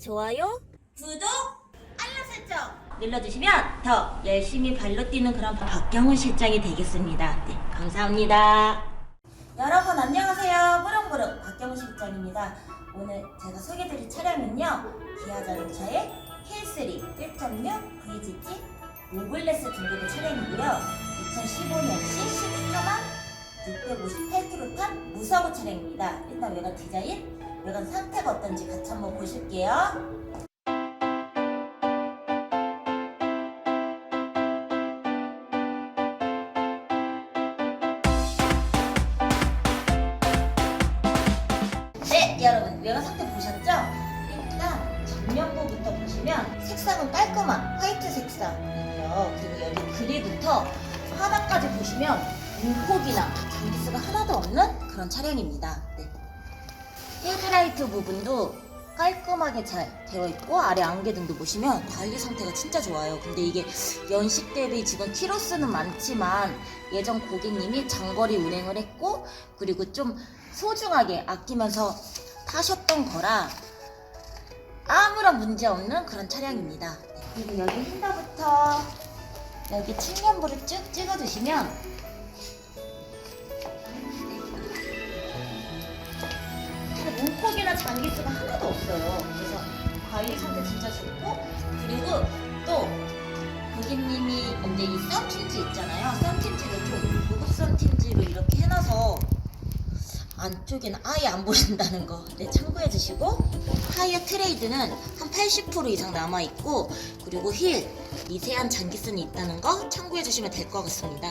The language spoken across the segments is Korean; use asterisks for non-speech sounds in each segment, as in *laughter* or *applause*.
좋아요, 구독, 알람 설정 눌러주시면 더 열심히 발로 뛰는 그런 박경훈 실장이 되겠습니다. 네, 감사합니다. 여러분 안녕하세요. 부릉부릉 박경훈 실장입니다. 오늘 제가 소개드릴 차량은요. 기아 자동차의 K3 1.6 VGT 오블레스 등급의 차량이고요. 2015년식 14만 658km 탄 무사고 차량입니다. 일단 외관 디자인, 외관 상태가 어떤지 같이 한번 보실게요. 네, 여러분 외관 상태 보셨죠? 일단 전면부부터 보시면 색상은 깔끔한 화이트 색상이고요. 그리고 여기 그릴부터 하단까지 보시면 문콕이나 장기스가 하나도 없는 그런 차량입니다. 네. 헤드라이트 부분도 깔끔하게 잘 되어 있고 아래 안개등도 보시면 관리 상태가 진짜 좋아요. 근데 이게 연식 대비 지금 키로수는 많지만 예전 고객님이 장거리 운행을 했고 그리고 좀 소중하게 아끼면서 타셨던 거라 아무런 문제 없는 그런 차량입니다. 네, 그리고 여기 핸더부터 여기 측면부를 쭉 찍어주시면 문콕이나 장기수가 하나도 없어요. 그래서 관리 상태 진짜 좋고 그리고 또 고객님이 이제 이 썬틴지 있잖아요. 썬틴지를 좀 고급 썬틴지로 이렇게 해놔서 안쪽에는 아예 안 보인다는 거 네, 참고해 주시고 타이어 트레이드는 한 80% 이상 남아 있고 그리고 휠 미세한 장기선이 있다는 거 참고해 주시면 될 것 같습니다.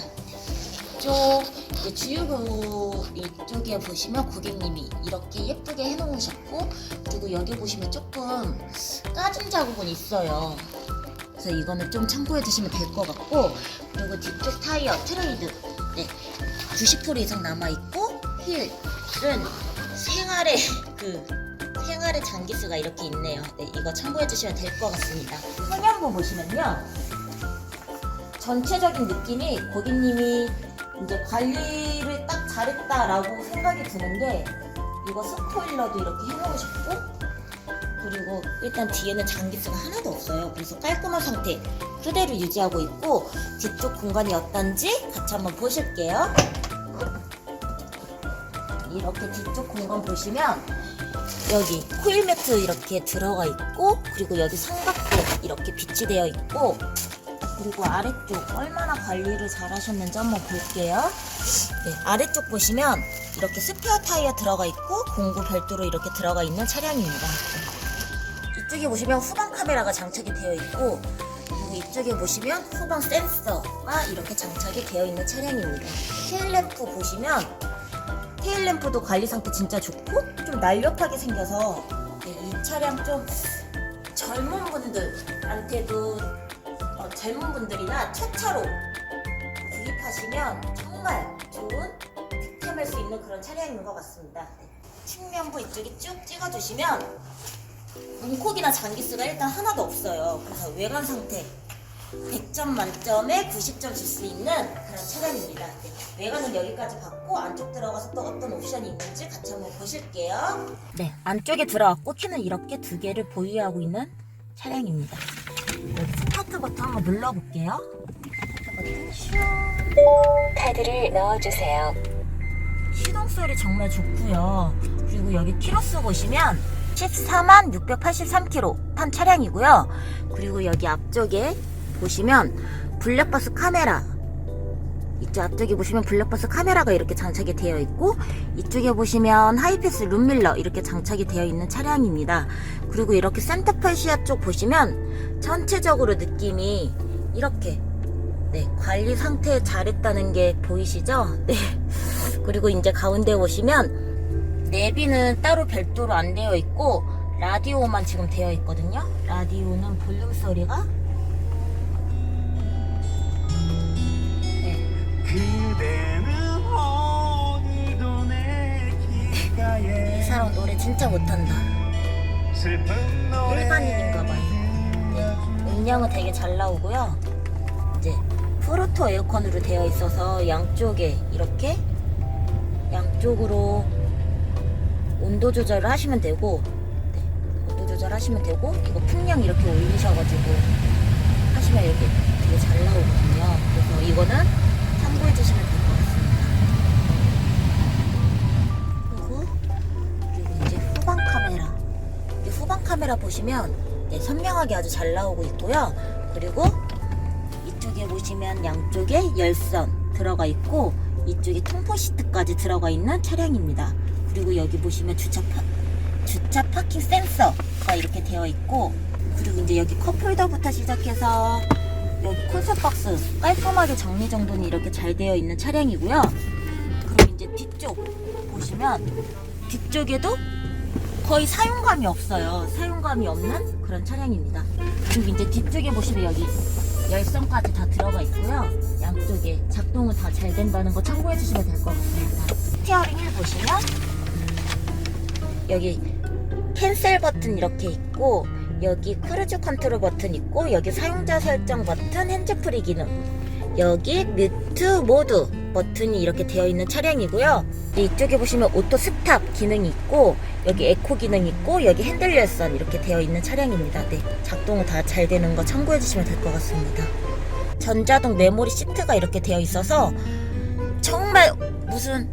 이쪽 주유구 이쪽에 보시면 고객님이 이렇게 예쁘게 해놓으셨고 그리고 여기 보시면 조금 까진 자국은 있어요. 그래서 이거는 좀 참고해 주시면 될 것 같고 그리고 뒤쪽 타이어 트레이드 네, 90% 이상 남아 있고 휠은 생활의 *laughs* 그 생활의 장기수가 이렇게 있네요. 네, 이거 참고해 주시면 될 것 같습니다. 후면부 보시면요. 전체적인 느낌이 고객님이 이제 관리를 딱 잘했다라고 생각이 드는 게 이거 스포일러도 이렇게 해놓으셨고 그리고 일단 뒤에는 장기수가 하나도 없어요. 그래서 깔끔한 상태 그대로 유지하고 있고 뒤쪽 공간이 어떤지 같이 한번 보실게요. 이렇게 뒤쪽 공간 보시면 여기 코일 매트 이렇게 들어가 있고 그리고 여기 삼각대 이렇게 빛이 되어 있고 그리고 아래쪽 얼마나 관리를 잘 하셨는지 한번 볼게요. 네, 아래쪽 보시면 이렇게 스페어 타이어 들어가 있고 공구 별도로 이렇게 들어가 있는 차량입니다. 이쪽에 보시면 후방 카메라가 장착이 되어 있고 그리고 이쪽에 보시면 후방 센서가 이렇게 장착이 되어 있는 차량입니다. 테일램프 보시면 테일램프도 관리 상태 진짜 좋고 좀 날렵하게 생겨서 네, 이 차량 좀 젊은 분들한테도 어, 젊은 분들이나 첫 차로 구입하시면 정말 좋은 득템할 수 있는 그런 차량인 것 같습니다. 네. 측면부 이쪽에 쭉 찍어주시면 문콕이나 장기수가 일단 하나도 없어요. 그래서 외관 상태 100점 만점에 90점 줄 수 있는 그런 차량입니다. 네, 외관은 여기까지 봤고 안쪽 들어가서 또 어떤 옵션이 있는지 같이 한번 보실게요. 네, 안쪽에 들어갔고 키는 이렇게 두 개를 보유하고 있는 차량입니다. 여기 스타트 버튼 한번 눌러볼게요. 스타트 버튼 슈. 카드를 넣어주세요. 시동 소리 정말 좋고요. 그리고 여기 키로수 보시면 14만 683km 탄 차량이고요. 그리고 여기 앞쪽에 보시면 블랙박스 카메라 이쪽 앞쪽에 보시면 블랙박스 카메라가 이렇게 장착이 되어 있고 이쪽에 보시면 하이패스 룸밀러 이렇게 장착이 되어 있는 차량입니다. 그리고 이렇게 센터펄 시야 쪽 보시면 전체적으로 느낌이 이렇게 네, 관리 상태 잘했다는 게 보이시죠? *laughs* 네. 그리고 이제 가운데 보시면 내비는 따로 별도로 안 되어 있고 라디오만 지금 되어 있거든요. 라디오는 볼륨 소리가 이 사람 노래 진짜 못한다. 슬픈 노래 일반인인가 봐요. 네, 음량은 되게 잘 나오고요. 이제 프로토 에어컨으로 되어 있어서 양쪽에 이렇게 양쪽으로 온도 조절을 하시면 되고 네, 온도 조절 조절하시면 되고 이거 풍량 이렇게 올리셔가지고 하시면 이렇게 되게 잘 나오거든요. 그래서 이거는 참고해 주시면 될 것 같습니다. 그리고 그리고 이제 후방 카메라. 이 후방 카메라 보시면 네, 선명하게 아주 잘 나오고 있고요. 그리고 이쪽에 보시면 양쪽에 열선 들어가 있고 이쪽에 통포 시트까지 들어가 있는 차량입니다. 그리고 여기 보시면 주차 파, 주차 파킹 센서가 이렇게 되어 있고 그리고 이제 여기 컵홀더부터 시작해서 여기 콘솔 박스 깔끔하게 정리 정돈이 이렇게 잘 되어 있는 차량이고요. 그리고 이제 뒤쪽 보시면 뒤쪽에도 거의 사용감이 없어요. 사용감이 없는 그런 차량입니다. 그리고 이제 뒤쪽에 보시면 여기 열선까지 다 들어가 있고요. 양쪽에 작동은 다 잘 된다는 거 참고해 주시면 될 것 같습니다. 스티어링을 보시면 여기 캔슬 버튼 이렇게 있고 여기 크루즈 컨트롤 버튼 있고 여기 사용자 설정 버튼 핸즈프리 기능. 여기 뮤트 모드 버튼이 이렇게 되어 있는 차량이고요. 이쪽에 보시면 오토 스탑 기능이 있고 여기 에코 기능 있고 여기 핸들 열선 이렇게 되어 있는 차량입니다. 네 작동은 다 잘 되는 거 참고해 주시면 될 것 같습니다. 전자동 메모리 시트가 이렇게 되어 있어서 정말 무슨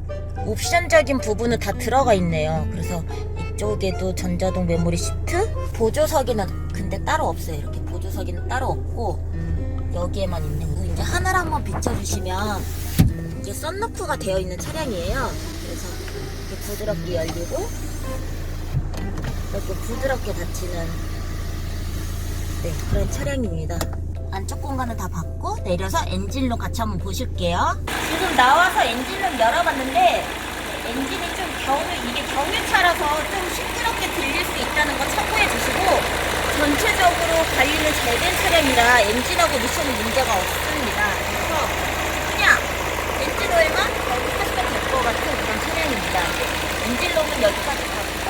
옵션적인 부분은 다 들어가 있네요. 그래서 이쪽에도 전자동 메모리 시트, 보조석에는 근데 따로 없어요. 이렇게 보조석에는 따로 없고 여기에만 있는 거. 이제 하나를 한번 비춰주시면 이게 썬루프가 되어 있는 차량이에요. 그래서 이렇게 부드럽게 열리고 이렇게 부드럽게 닫히는 네, 그런 차량입니다. 안쪽 공간은 다 받고 내려서 엔진룸 같이 한번 보실게요. 지금 나와서 엔진룸 열어봤는데 엔진이 좀 경유 이게 경유차라서 좀 시끄럽게 들릴 수 있다는 거 참고해 주시고 전체적으로 된 차량이라 엔진하고 미션은 문제가 없습니다. 그래서 그냥 엔진 오일만 여기하시면 될것 같은 그런 차량입니다. 엔진룸은 여기까지 받고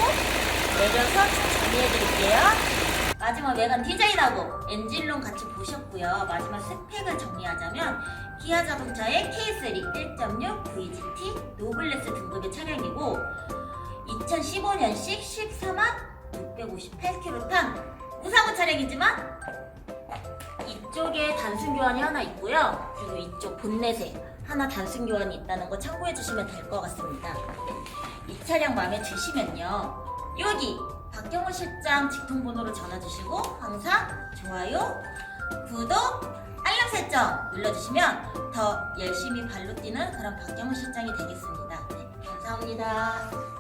내려서 쭉 정리해 드릴게요. 마지막 외관 디자인하고 엔진룸 같이 보셨고요. 마지막 스펙을 정리하자면 기아 자동차의 K3 1.6 VGT 노블레스 등급의 차량이고 2015년식 14만 658km 탄 무사고 차량이지만 이쪽에 단순 교환이 하나 있고요. 그리고 이쪽 본넷에 하나 단순 교환이 있다는 거 참고해 주시면 될 것 같습니다. 이 차량 마음에 드시면요. 여기 박경호 실장 직통번호로 전화 주시고 항상 좋아요, 구독, 알람 설정 눌러주시면 더 열심히 발로 뛰는 그런 박경호 실장이 되겠습니다. 네, 감사합니다.